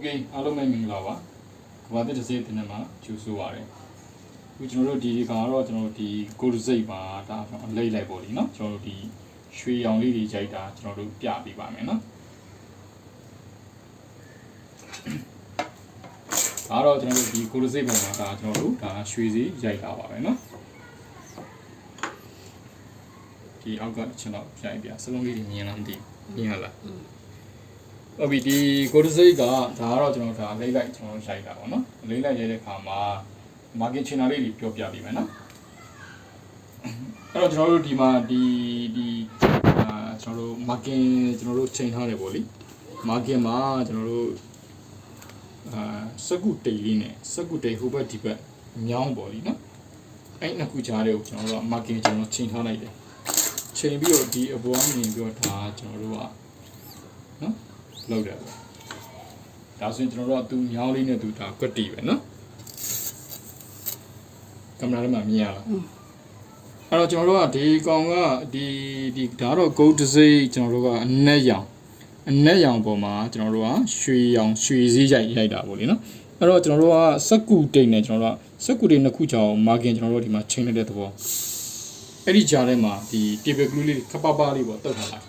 เคအားလုံးပဲမင်္ဂလာပါကဘာတစ်တစ်စိတ်တင်နေမှာကျူဆိုပါရယ်အခုကျွန်တော်တို့ဒီကတော့ကျွန်တော်တို့ဒီကိုယ်စိတ်ပါဒါအလိမ့်လိုက်ပေါ့လीเนาะကျွန်တော်တို့ဒီရွှေရောင်လေးတွေကြိုက်တာကျွန်တော်တို့ပြပေးပါမယ်เนาะဒါတော့ကျွန်တော်တို့ဒီကိုယ်စိတ်ပုံမှာဒါကျွန်တော်တို့ဒါရွှေစီရိုက်တာပါပဲเนาะဒီအောက်ကကျွန်တော်ပြိုင်ပြစလုံးလေးတွေမြင်လားမသိဘူးမြင်ရလား ဟုတ်ပြီဒီကိုဒစိတ်ကဒါကတော့ကျွန်တော်ဒါလိမ့်လိုက်ကျွန်တော်ရိုက်တာပေါ့နော်လိမ့်လိုက်ရိုက်တဲ့အခါမှာ market channel လေးတွေပြောပြပေးမယ်နော်အဲ့တော့ကျွန်တော်တို့ဒီမှာဒီဒီအာကျွန်တော်တို့ market ကျွန်တော်တို့ချိန်ထားတယ်ပေါ့လေ market မှာကျွန်တော်တို့အာစကုတိတ်လေးနဲ့စကုတိတ်ဟိုဘက်ဒီဘက်မြောင်းပေါ့လေနော်အဲ့နှစ်ခုကြားတွေကိုကျွန်တော်တို့က market ကျွန်တော်ချိန်ထားလိုက်တယ်ချိန်ပြီးတော့ဒီအပေါ်ကနေပြီးတော့ဒါကျွန်တော်တို့ကနော် လောက်တယ်ပေါ့ဒါဆိုရင်ကျွန်တော်တို့ကသူညောင်းလေးနဲ့သူဒါကွက်တီပဲနော်ကင်မရာထဲမှာမြင်ရလားအဲ့တော့ကျွန်တော်တို့ကဒီကောင်ကဒီဒီဒါတော့ gold design ကျွန်တော်တို့ကအနက်ရောင်အနက်ရောင်ပေါ်မှာကျွန်တော်တို့ကရွှေရောင်ရွှေစည်းရိုက်ရိုက်တာပေါ့လေနော်အဲ့တော့ကျွန်တော်တို့ကစက်ကူတိတ်နဲ့ကျွန်တော်တို့ကစက်ကူတိတ်နှစ်ခုကြောင်မာကင်ကျွန်တော်တို့ဒီမှာချိန်လိုက်တဲ့သဘောအဲ့ဒီကြားထဲမှာဒီ table glue လေးခပ်ပါပါလေးပေါ့တုတ်ထားလိုက်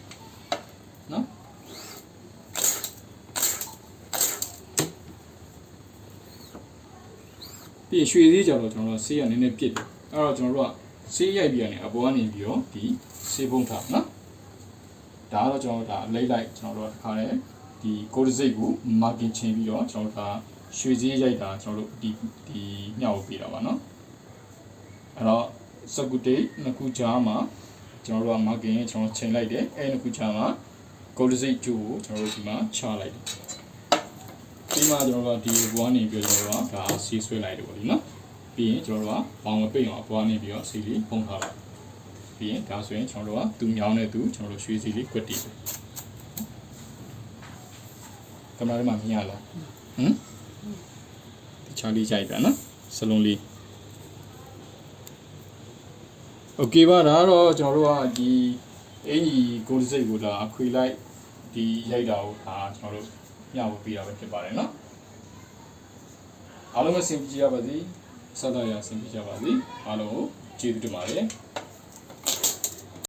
ပြီးရင်ရွှေသေးကြတော့ကျွန်တော်တို့ဆေးရနည်းနည်းပြစ်တယ်အဲ့တော့ကျွန်တော်တို့ကဆေးရိုက်ပြီးရတယ်အပေါ်ကနေပြီးတော့ဒီဆေးပုံးထားနော်ဒါကတော့ကျွန်တော်တို့ဒါလိမ့်လိုက်ကျွန်တော်တို့ကတစ်ခါလေဒီကိုဒစိတ်ကိုမာကင်ချင်းပြီးတော့ကျွန်တော်တို့ကရွှေသေးရိုက်တာကျွန်တော်တို့ဒီဒီညှောက်ပေးတာပါနော်အဲ့တော့စကုတေးနှစ်ခုကြားမှာကျွန်တော်တို့ကမာကင်ကျွန်တော်ချိန်လိုက်တယ်အဲ့နှစ်ခုကြားမှာကိုဒစိတ်ကျိုးကိုကျွန်တော်တို့ဒီမှာချလိုက်တယ် ပြီးမှကျွန်တော်တို့ကဒီဘွားနေပြီးတော့ကျွန်တော်တို့ကဒါစီဆွဲလိုက်တယ်ပေါ့ဒီနော်ပြီးရင်ကျွန်တော်တို့ကဘောင်မပိတ်အောင်ဘွားနေပြီးတော့စီလေးပုံထားလိုက်ပြီးရင်ဒါဆိုရင်ကျွန်တော်တို့ကသူညောင်းတဲ့သူကျွန်တော်တို့ရွှေစီလေးကွက်တီးတယ်ကင်မရာထဲမှာမြင်ရလားဟမ်ဒီချာလေးကြိုက်ပြန်နော်စလုံးလေးโอเคပါဒါကတော့ကျွန်တော်တို့ကဒီအင်ကြီးကိုယ်စိတ်ကိုဒါအခွေလိုက်ဒီရိုက်တာကိုဒါကျွန်တော်တို့ ညဝပေးတာပဲဖြစ်ပါတယ်နော်အားလုံးပဲဆင်ပြေကြပါစေစသရဆင်ပြေကြပါစေအားလုံးကိုကျေးဇူးတင်ပါတယ်